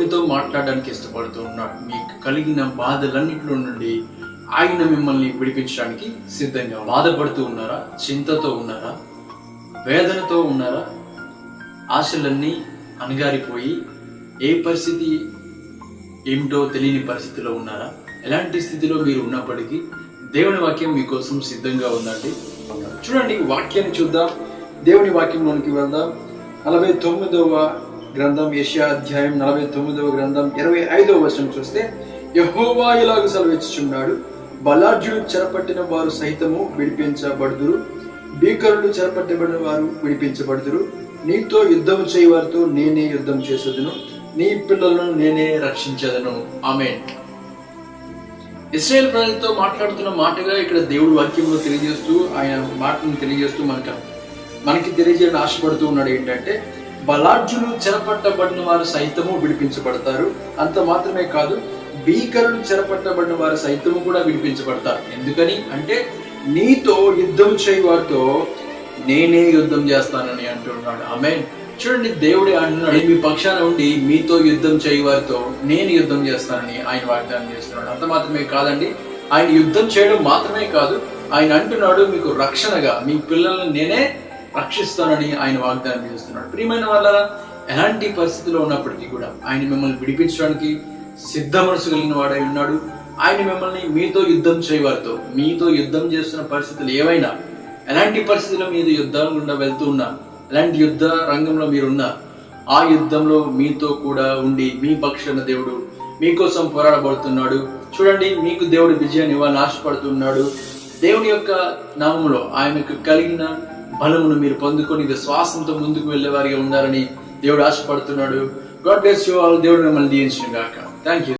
మీతో మాట్లాడడానికి ఇష్టపడుతూ ఉన్నాడు. మీకు కలిగిన బాధలన్నింటిలో నుండి ఆయన మిమ్మల్ని విడిపించడానికి సిద్ధంగా బాధపడుతూ ఉన్నారా? చింతతో ఉన్నారా? వేదనతో ఉన్నారా? ఆశలన్నీ అణగారిపోయి ఏ పరిస్థితి ఏమిటో తెలియని పరిస్థితిలో ఉన్నారా? ఎలాంటి స్థితిలో మీరు ఉన్నప్పటికీ దేవుని వాక్యం మీకోసం సిద్ధంగా ఉందండి. చూడండి వాక్యాన్ని చూద్దాం. దేవుని వాక్యంలోనికి వెళ్దాం. నలభై తొమ్మిదవ గ్రంథం యశా అధ్యాయం నలభై తొమ్మిదవ గ్రంథం ఇరవై ఐదవ వచనం చూస్తే యహోవా ఇలాగ సెలవిచ్చుచున్నాడు. బలార్జులు చెరపట్టిన వారు సైతము విడిపించబడుదురు. భీకరులు చెరపట్టబడిన వారు విడిపించబడుదురు. నీతో యుద్ధం చేయవారితో నేనే యుద్ధం చేసేదను. నీ పిల్లలను నేనే రక్షించేదను. ఆమె ఇస్రాయేల్ ప్రజలతో మాట్లాడుతున్న మాటగా ఇక్కడ దేవుడు వాక్యంలో తెలియజేస్తూ ఆయన మాటను తెలియజేస్తూ మనకు మనకి తెలియజేయడం ఆశపడుతూ ఉన్నాడు ఏంటంటే బలార్జులు చెరపట్టబడిన వారు సైతము విడిపించబడతారు. అంత మాత్రమే కాదు భీకరులు చెరపట్టబడిన వారు సైతము కూడా విడిపించబడతారు. ఎందుకని? అంటే నీతో యుద్ధం చేయు వారితో నేనే యుద్ధం చేస్తానని అంటున్నాడు. ఆమె చూడండి దేవుడే అంటున్నాడు మీ పక్షాన ఉండి మీతో యుద్ధం చేయు వారితో నేను యుద్ధం చేస్తానని ఆయన వాగ్దానం చేస్తున్నాడు. అంత మాత్రమే కాదండి. ఆయన యుద్ధం చేయడం మాత్రమే కాదు ఆయన అంటున్నాడు మీకు రక్షణగా మీ పిల్లల్ని నేనే రక్షిస్తానని ఆయన వాగ్దానం చేస్తున్నాడు. ప్రియమైన వాళ్ళ ఎలాంటి పరిస్థితిలో ఉన్నప్పటికీ కూడా ఆయన మిమ్మల్ని విడిపించడానికి సిద్ధ మనసు కలిగిన వాడై ఉన్నాడు. ఆయన మిమ్మల్ని మీతో యుద్ధం చేయవారితో మీతో యుద్ధం చేస్తున్న పరిస్థితులు ఏవైనా ఎలాంటి పరిస్థితుల్లో మీరు యుద్ధాల గుండా వెళ్తూ ఉన్నా ఎలాంటి యుద్ధ రంగంలో మీరున్నా ఆ యుద్ధంలో మీతో కూడా ఉండి మీ పక్షాన దేవుడు మీకోసం పోరాడబడుతున్నాడు. చూడండి మీకు దేవుడు విజయాన్ని ఇవ్వాలని ఆశపడుతున్నాడు. దేవుని యొక్క నామంలో ఆయనకు కలిగిన బలమును మీరు పొందుకొని విశ్వాసంతో ముందుకు వెళ్ళే వారిగా ఉండాలని దేవుడు ఆశపడుతున్నాడు. గాడ్ బ్లెస్ యూ ఆల్ దేవుడు మిమ్మల్ని దీవించిన గాక. Thank you